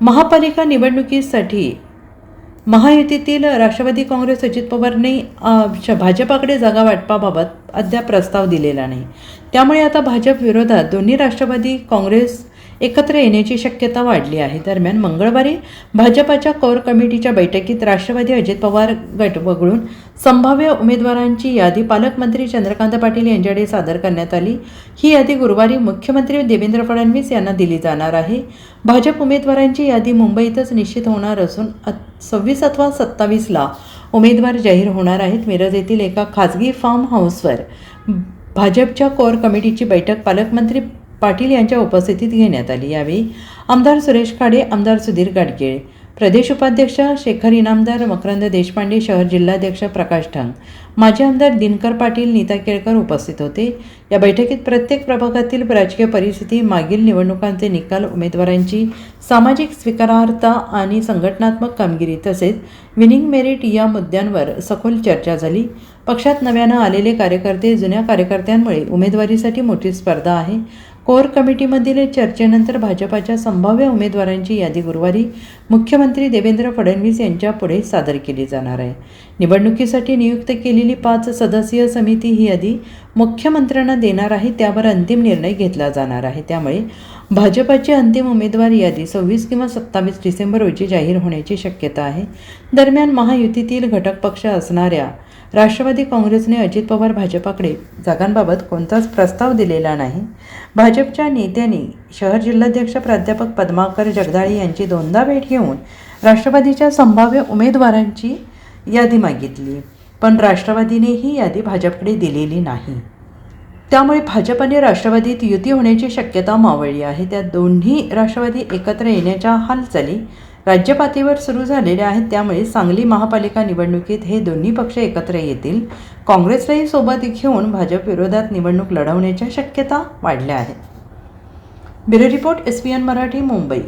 महापालिका निवडणुकीसाठी महायुतीतील राष्ट्रवादी काँग्रेस अजित पवारने श- भाजपाकडे जागा वाटपाबाबत अद्याप प्रस्ताव दिलेला नाही. त्यामुळे आता भाजप विरोधात दोन्ही राष्ट्रवादी काँग्रेस एकत्र येण्याची शक्यता वाढली आहे. दरम्यान मंगळवारी भाजपाच्या कोर कमिटीच्या बैठकीत राष्ट्रवादी अजित पवार गट वगळून संभाव्य उमेदवारांची यादी पालकमंत्री चंद्रकांत पाटील यांच्याकडे सादर करण्यात आली. ही यादी गुरुवारी मुख्यमंत्री देवेंद्र फडणवीस यांना दिली जाणार आहे. भाजप उमेदवारांची यादी मुंबईतच निश्चित होणार असून सव्वीस अथवा सत्तावीसला उमेदवार जाहीर होणार आहेत. मिरज येथील एका खाजगी फार्म हाऊसवर भाजपच्या कोर कमिटीची बैठक पालकमंत्री पाटील यांच्या उपस्थितीत घेण्यात आली यावेळी आमदार सुरेश खाडे आमदार सुधीर गाडगीळ प्रदेश उपाध्यक्ष शेखर इनामदार मकरंद देशपांडे शहर जिल्हाध्यक्ष प्रकाश ठांग माजी आमदार दिनकर पाटील नीता केळकर उपस्थित होते. या बैठकीत प्रत्येक प्रभागातील राजकीय परिस्थिती मागील निवडणुकांचे निकाल उमेदवारांची सामाजिक स्वीकारार्हता आणि संघटनात्मक कामगिरी तसेच विनिंग मेरिट या मुद्द्यांवर सखोल चर्चा झाली. पक्षात नव्यानं आलेले कार्यकर्ते जुन्या कार्यकर्त्यांमुळे उमेदवारीसाठी मोठी स्पर्धा आहे. कोर कमिटीमधील चर्चेनंतर भाजपाच्या संभाव्य उमेदवारांची यादी गुरुवारी मुख्यमंत्री देवेंद्र फडणवीस यांच्या पुढे सादर केली जाणार आहे. निवडणुकीसाठी नियुक्त केलेली पाच सदस्यीय समिती ही यादी मुख्यमंत्र्यांना देणार आहे त्यावर अंतिम निर्णय घेतला जाणार आहे. त्यामुळे भाजपाची अंतिम उमेदवार यादी सव्वीस किंवा सत्तावीस डिसेंबर रोजी जाहीर होण्याची शक्यता आहे. दरम्यान महायुतीतील घटक पक्ष असणाऱ्या राष्ट्रवादी काँग्रेसने अजित पवार भाजपाकडे जागांबाबत कोणताच प्रस्ताव दिलेला नाही. भाजपच्या नेत्यांनी शहर जिल्हाध्यक्ष प्राध्यापक पद्माकर जगदाळे यांची दोनदा भेट घेऊन राष्ट्रवादीच्या संभाव्य उमेदवारांची यादी मागितली पण राष्ट्रवादीने ही यादी भाजपकडे दिलेली नाही. त्यामुळे भाजपने राष्ट्रवादीत युती होण्याची शक्यता मावळली आहे. त्या दोन्ही राष्ट्रवादी एकत्र येण्याच्या हालचाली राज्यपातळीवर सुरू झालेल्या आहेत त्यामुळे सांगली महापालिका निवडणुकीत हे दोन्ही पक्ष एकत्र येतील. काँग्रेसलाही सोबत घेऊन भाजप विरोधात निवडणूक लढवण्याच्या शक्यता वाढल्या आहेत. Bureau report S P N Marathi Mumbai.